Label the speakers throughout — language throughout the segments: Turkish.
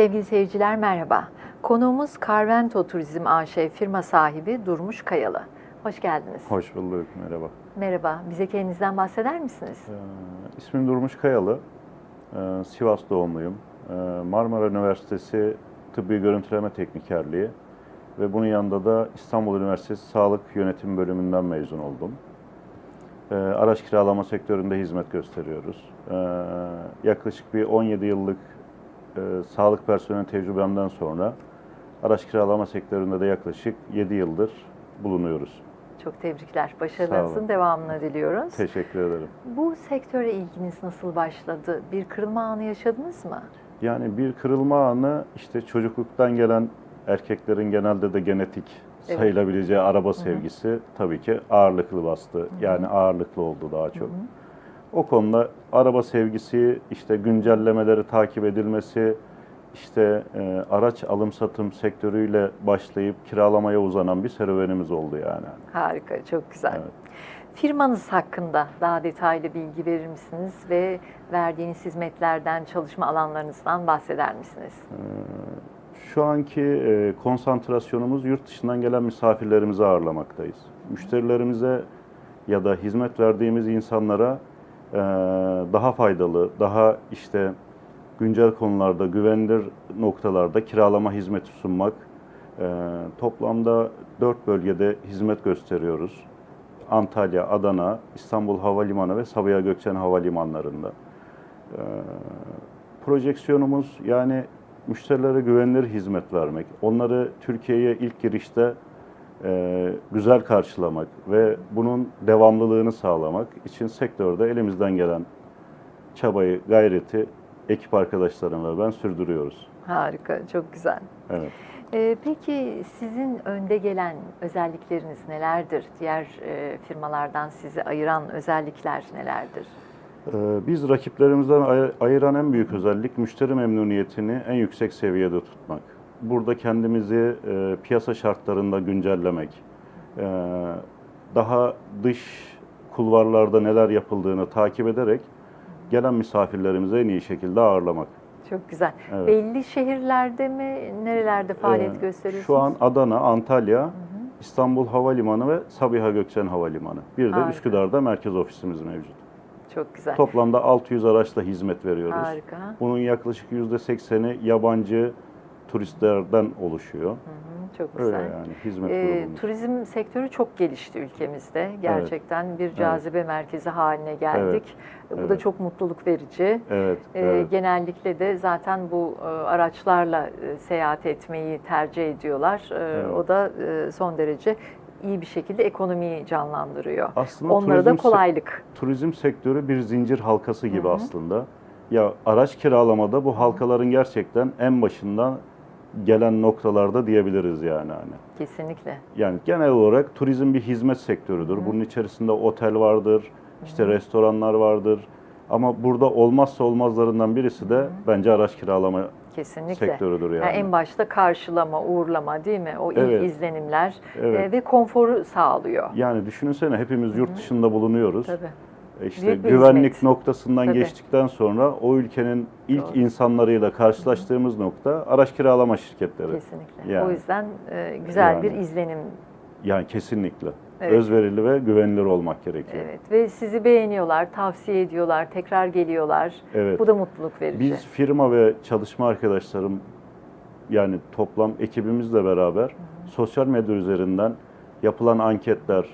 Speaker 1: Sevgili seyirciler merhaba. Konuğumuz Carvento Turizm AŞ firma sahibi Durmuş Kayalı. Hoş geldiniz.
Speaker 2: Hoş bulduk, merhaba.
Speaker 1: Merhaba. Bize kendinizden bahseder misiniz?
Speaker 2: Ee, ismim Durmuş Kayalı, Ee, Sivas doğumluyum. Ee, Marmara Üniversitesi Tıbbi Görüntüleme Teknikerliği ve bunun yanında da İstanbul Üniversitesi Sağlık Yönetim Bölümünden mezun oldum. Ee, araç kiralama sektöründe hizmet gösteriyoruz. Ee, yaklaşık bir 17 yıllık e, sağlık personeli tecrübemden sonra araç kiralama sektöründe de yaklaşık 7 yıldır bulunuyoruz.
Speaker 1: Çok tebrikler. Başarılarınızın devamını diliyoruz.
Speaker 2: Teşekkür ederim.
Speaker 1: Bu sektöre ilginiz nasıl başladı? Bir kırılma anı yaşadınız mı?
Speaker 2: Yani bir kırılma anı işte çocukluktan gelen erkeklerin genelde de genetik
Speaker 1: Evet.
Speaker 2: sayılabileceği araba sevgisi tabii ki ağırlıklı bastı. Yani ağırlıklı oldu daha çok. O konuda araba sevgisi, işte güncellemeleri takip edilmesi, işte e, araç alım satım sektörüyle başlayıp kiralamaya uzanan bir serüvenimiz oldu yani.
Speaker 1: Harika, çok güzel.
Speaker 2: Evet.
Speaker 1: Firmanız hakkında daha detaylı bilgi verir misiniz ve verdiğiniz hizmetlerden, çalışma alanlarınızdan bahseder misiniz?
Speaker 2: Şu anki e, konsantrasyonumuz yurt dışından gelen misafirlerimizi ağırlamaktayız. Müşterilerimize ya da hizmet verdiğimiz insanlara daha faydalı, daha işte güncel konularda, güvenilir noktalarda kiralama hizmeti sunmak. E, toplamda dört bölgede hizmet gösteriyoruz. Antalya, Adana, İstanbul Havalimanı ve Sabiha Gökçen Havalimanlarında. E, projeksiyonumuz yani müşterilere güvenilir hizmet vermek, onları Türkiye'ye ilk girişte e, güzel karşılamak ve bunun devamlılığını sağlamak için sektörde elimizden gelen çabayı, gayreti ekip arkadaşlarım ve ben sürdürüyoruz.
Speaker 1: Harika, çok güzel.
Speaker 2: Evet.
Speaker 1: Ee, peki sizin önde gelen özellikleriniz nelerdir? Diğer e, firmalardan sizi ayıran özellikler nelerdir?
Speaker 2: Ee, Biz rakiplerimizden ay- ayıran en büyük özellik müşteri memnuniyetini en yüksek seviyede tutmak. Burada kendimizi e, piyasa şartlarında güncellemek, e, daha dış kulvarlarda neler yapıldığını takip ederek gelen misafirlerimizi en iyi şekilde ağırlamak.
Speaker 1: Çok güzel.
Speaker 2: Evet.
Speaker 1: Belli şehirlerde mi, nerelerde faaliyet
Speaker 2: Ee,
Speaker 1: gösteriyorsunuz?
Speaker 2: Şu an Adana, Antalya, İstanbul Havalimanı ve Sabiha Gökçen Havalimanı. Bir de
Speaker 1: Harika.
Speaker 2: Üsküdar'da merkez ofisimiz mevcut.
Speaker 1: Çok güzel.
Speaker 2: Toplamda 600 araçla hizmet veriyoruz.
Speaker 1: Harika.
Speaker 2: Bunun yaklaşık %80'i yabancı turistlerden oluşuyor.
Speaker 1: Hı hı, Çok
Speaker 2: Öyle
Speaker 1: güzel.
Speaker 2: yani hizmet grubumuz.
Speaker 1: turizm sektörü çok gelişti ülkemizde. Gerçekten bir cazibe merkezi haline geldik. Bu da
Speaker 2: evet.
Speaker 1: çok mutluluk verici.
Speaker 2: Evet,
Speaker 1: Ee,
Speaker 2: evet.
Speaker 1: Genellikle de zaten bu e, araçlarla e, seyahat etmeyi tercih ediyorlar. Ee,
Speaker 2: Evet.
Speaker 1: O da e, son derece iyi bir şekilde ekonomiyi canlandırıyor.
Speaker 2: Aslında
Speaker 1: Onlara da
Speaker 2: turizm se-
Speaker 1: kolaylık.
Speaker 2: Turizm sektörü bir zincir halkası gibi aslında. Ya araç kiralamada bu halkaların gerçekten en başından gelen noktalarda diyebiliriz yani hani.
Speaker 1: Kesinlikle.
Speaker 2: Yani genel olarak turizm bir hizmet sektörüdür. Bunun içerisinde otel vardır, işte restoranlar vardır. Ama burada olmazsa olmazlarından birisi de bence araç kiralama
Speaker 1: Kesinlikle.
Speaker 2: sektörüdür yani.
Speaker 1: Yani en başta karşılama, uğurlama değil mi? O ilk
Speaker 2: Evet.
Speaker 1: izlenimler
Speaker 2: Evet.
Speaker 1: e, ve konforu sağlıyor.
Speaker 2: Yani düşünsene hepimiz yurt dışında bulunuyoruz.
Speaker 1: Tabii.
Speaker 2: E İşte güvenlik
Speaker 1: hizmet.
Speaker 2: noktasından
Speaker 1: Tabii.
Speaker 2: geçtikten sonra o ülkenin ilk
Speaker 1: Doğru.
Speaker 2: insanlarıyla karşılaştığımız nokta araç kiralama şirketleri.
Speaker 1: Kesinlikle.
Speaker 2: Yani.
Speaker 1: O yüzden e, güzel
Speaker 2: Yani.
Speaker 1: bir izlenim.
Speaker 2: Yani kesinlikle.
Speaker 1: Evet.
Speaker 2: Özverili ve güvenilir olmak gerekiyor.
Speaker 1: Evet ve sizi beğeniyorlar, tavsiye ediyorlar, tekrar geliyorlar.
Speaker 2: Evet.
Speaker 1: Bu da mutluluk verici.
Speaker 2: Biz firma ve çalışma arkadaşlarım yani toplam ekibimizle beraber sosyal medya üzerinden yapılan anketler,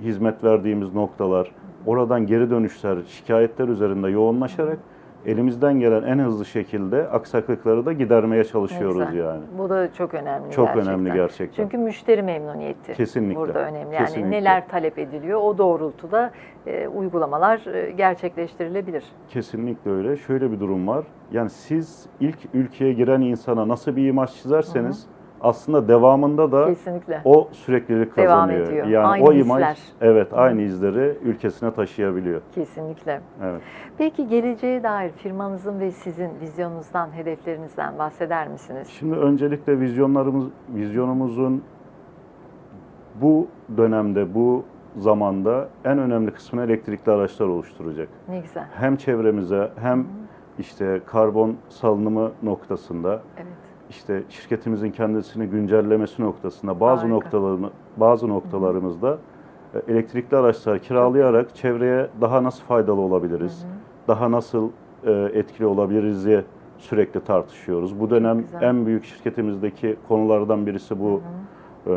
Speaker 2: hizmet verdiğimiz noktalar, oradan geri dönüşler, şikayetler üzerinde yoğunlaşarak elimizden gelen en hızlı şekilde aksaklıkları da gidermeye çalışıyoruz
Speaker 1: güzel.
Speaker 2: yani.
Speaker 1: Bu da çok önemli
Speaker 2: Çok
Speaker 1: gerçekten.
Speaker 2: önemli gerçekten.
Speaker 1: Çünkü müşteri memnuniyeti
Speaker 2: Kesinlikle.
Speaker 1: burada önemli. Yani
Speaker 2: Kesinlikle.
Speaker 1: neler talep ediliyor o doğrultuda e, uygulamalar e, gerçekleştirilebilir.
Speaker 2: Kesinlikle öyle. Şöyle bir durum var. Yani siz ilk ülkeye giren insana nasıl bir imaj çizerseniz aslında devamında da
Speaker 1: Kesinlikle.
Speaker 2: o süreklilik
Speaker 1: Devam
Speaker 2: kazanıyor.
Speaker 1: ediyor.
Speaker 2: Yani
Speaker 1: Aynı
Speaker 2: o imaj
Speaker 1: izler.
Speaker 2: evet aynı izleri ülkesine taşıyabiliyor.
Speaker 1: Kesinlikle.
Speaker 2: Evet.
Speaker 1: Peki geleceğe dair firmanızın ve sizin vizyonunuzdan, hedeflerinizden bahseder misiniz?
Speaker 2: Şimdi öncelikle vizyonlarımız vizyonumuzun bu dönemde bu zamanda en önemli kısmını elektrikli araçlar oluşturacak.
Speaker 1: Ne güzel.
Speaker 2: Hem çevremize hem işte karbon salınımı noktasında,
Speaker 1: Evet.
Speaker 2: İşte şirketimizin kendisini güncellemesi noktasında bazı
Speaker 1: Harika.
Speaker 2: noktalarını bazı noktalarımızda e, elektrikli araçlar kiralayarak çevreye daha nasıl faydalı olabiliriz? Daha nasıl e, etkili olabiliriz diye sürekli tartışıyoruz. Bu dönem en büyük şirketimizdeki konulardan birisi bu. E,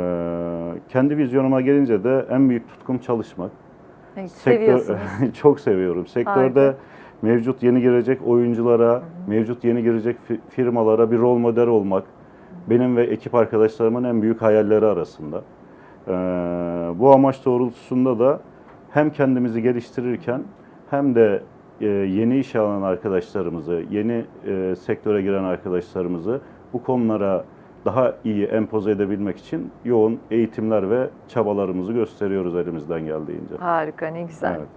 Speaker 2: kendi vizyonuma gelince de en büyük tutkum çalışmak. Sektör,
Speaker 1: seviyorsunuz.
Speaker 2: çok seviyorum. Sektörde
Speaker 1: Harika.
Speaker 2: Mevcut yeni girecek oyunculara, mevcut yeni girecek fi- firmalara bir rol model olmak benim ve ekip arkadaşlarımın en büyük hayalleri arasında. Ee, bu amaç doğrultusunda da hem kendimizi geliştirirken hem de e, yeni işe alan arkadaşlarımızı, yeni e, sektöre giren arkadaşlarımızı bu konulara daha iyi empoze edebilmek için yoğun eğitimler ve çabalarımızı gösteriyoruz elimizden geldiğince.
Speaker 1: Harika, ne güzel.
Speaker 2: Evet.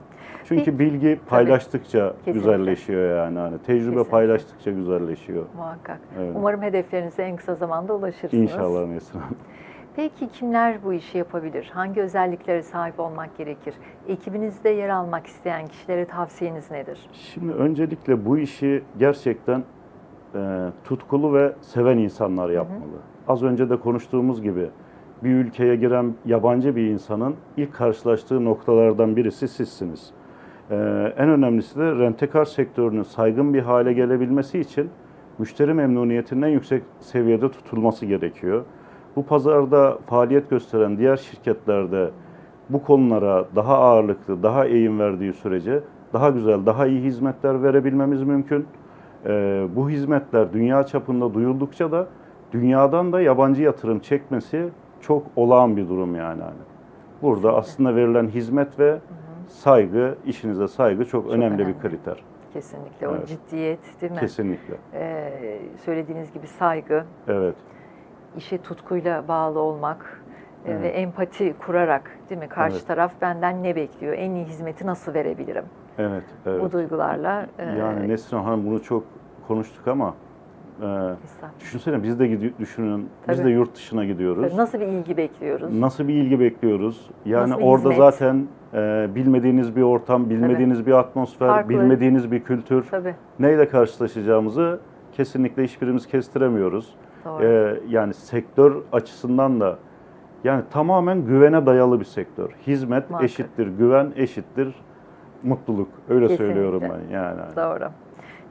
Speaker 2: Çünkü
Speaker 1: Peki-
Speaker 2: bilgi paylaştıkça
Speaker 1: Kesinlikle.
Speaker 2: güzelleşiyor yani. Hani tecrübe
Speaker 1: Kesinlikle.
Speaker 2: paylaştıkça güzelleşiyor.
Speaker 1: Muhakkak.
Speaker 2: Evet.
Speaker 1: Umarım hedeflerinize en kısa zamanda ulaşırsınız.
Speaker 2: İnşallah Hanım.
Speaker 1: Peki kimler bu işi yapabilir? Hangi özelliklere sahip olmak gerekir? Ekibinizde yer almak isteyen kişilere tavsiyeniz nedir?
Speaker 2: Şimdi öncelikle bu işi gerçekten e, tutkulu ve seven insanlar yapmalı. Az önce de konuştuğumuz gibi bir ülkeye giren yabancı bir insanın ilk karşılaştığı noktalardan birisi sizsiniz. E, en önemlisi de rentekar sektörünün saygın bir hale gelebilmesi için müşteri memnuniyetinin en yüksek seviyede tutulması gerekiyor. Bu pazarda faaliyet gösteren diğer şirketlerde bu konulara daha ağırlıklı, daha eğim verdiği sürece daha güzel, daha iyi hizmetler verebilmemiz mümkün. Ee, bu hizmetler dünya çapında duyuldukça da dünyadan da yabancı yatırım çekmesi çok olağan bir durum yani. hani. Burada aslında verilen hizmet ve saygı, işinize saygı çok, önemli,
Speaker 1: önemli.
Speaker 2: bir kriter.
Speaker 1: Kesinlikle o
Speaker 2: Evet.
Speaker 1: ciddiyet değil mi?
Speaker 2: Kesinlikle.
Speaker 1: Ee, söylediğiniz gibi saygı,
Speaker 2: Evet.
Speaker 1: işe tutkuyla bağlı olmak e,
Speaker 2: Evet.
Speaker 1: ve empati kurarak değil mi? Karşı
Speaker 2: Evet.
Speaker 1: taraf benden ne bekliyor? En iyi hizmeti nasıl verebilirim?
Speaker 2: Evet, evet.
Speaker 1: Bu duygularla e,
Speaker 2: Yani Nesrin Hanım bunu çok konuştuk ama
Speaker 1: estağfurullah.
Speaker 2: düşünsene biz de gidi- düşünün, biz
Speaker 1: Tabii.
Speaker 2: de yurt dışına gidiyoruz.
Speaker 1: Nasıl bir ilgi bekliyoruz?
Speaker 2: Nasıl bir ilgi bekliyoruz? Yani
Speaker 1: Nasıl bir
Speaker 2: orada
Speaker 1: hizmet?
Speaker 2: zaten e, bilmediğiniz bir ortam, bilmediğiniz bir atmosfer,
Speaker 1: Farklı.
Speaker 2: bilmediğiniz bir kültür.
Speaker 1: Tabii,
Speaker 2: Neyle karşılaşacağımızı kesinlikle hiçbirimiz kestiremiyoruz.
Speaker 1: doğru.
Speaker 2: E, yani sektör açısından da yani tamamen güvene dayalı bir sektör. Hizmet
Speaker 1: Muhakkak.
Speaker 2: eşittir, güven eşittir mutluluk. Öyle
Speaker 1: Kesinlikle.
Speaker 2: söylüyorum ben yani.
Speaker 1: Doğru.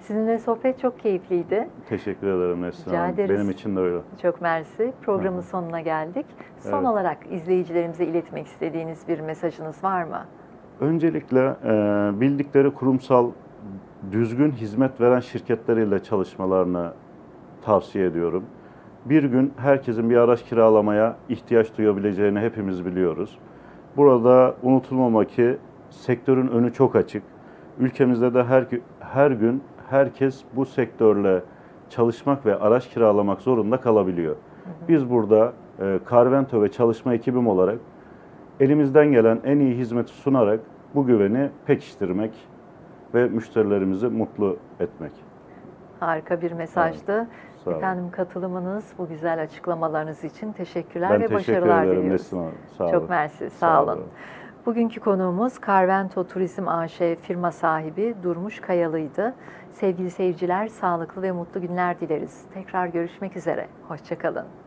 Speaker 1: Sizinle sohbet çok keyifliydi.
Speaker 2: Teşekkür ederim
Speaker 1: Rica
Speaker 2: Hanım.
Speaker 1: ederiz.
Speaker 2: Benim için de öyle.
Speaker 1: Çok mersi. Programın sonuna geldik. Son
Speaker 2: Evet.
Speaker 1: olarak izleyicilerimize iletmek istediğiniz bir mesajınız var mı?
Speaker 2: Öncelikle e, bildikleri kurumsal düzgün hizmet veren şirketleriyle çalışmalarını tavsiye ediyorum. Bir gün herkesin bir araç kiralamaya ihtiyaç duyabileceğini hepimiz biliyoruz. Burada unutulmama ki sektörün önü çok açık. Ülkemizde de her, her gün herkes bu sektörle çalışmak ve araç kiralamak zorunda kalabiliyor. Biz burada e, Carvento ve çalışma ekibim olarak elimizden gelen en iyi hizmeti sunarak bu güveni pekiştirmek ve müşterilerimizi mutlu etmek.
Speaker 1: Harika bir mesajdı.
Speaker 2: Sağ olun.
Speaker 1: Efendim katılımınız, bu güzel açıklamalarınız için teşekkürler
Speaker 2: ben
Speaker 1: ve
Speaker 2: teşekkür
Speaker 1: başarılar
Speaker 2: ederim
Speaker 1: diliyoruz.
Speaker 2: Olun.
Speaker 1: Çok mersi, sağ,
Speaker 2: Sağ
Speaker 1: olun.
Speaker 2: olun.
Speaker 1: Bugünkü konuğumuz Carvento Turizm AŞ firma sahibi Durmuş Kayalı'ydı. Sevgili seyirciler, sağlıklı ve mutlu günler dileriz. Tekrar görüşmek üzere. Hoşçakalın.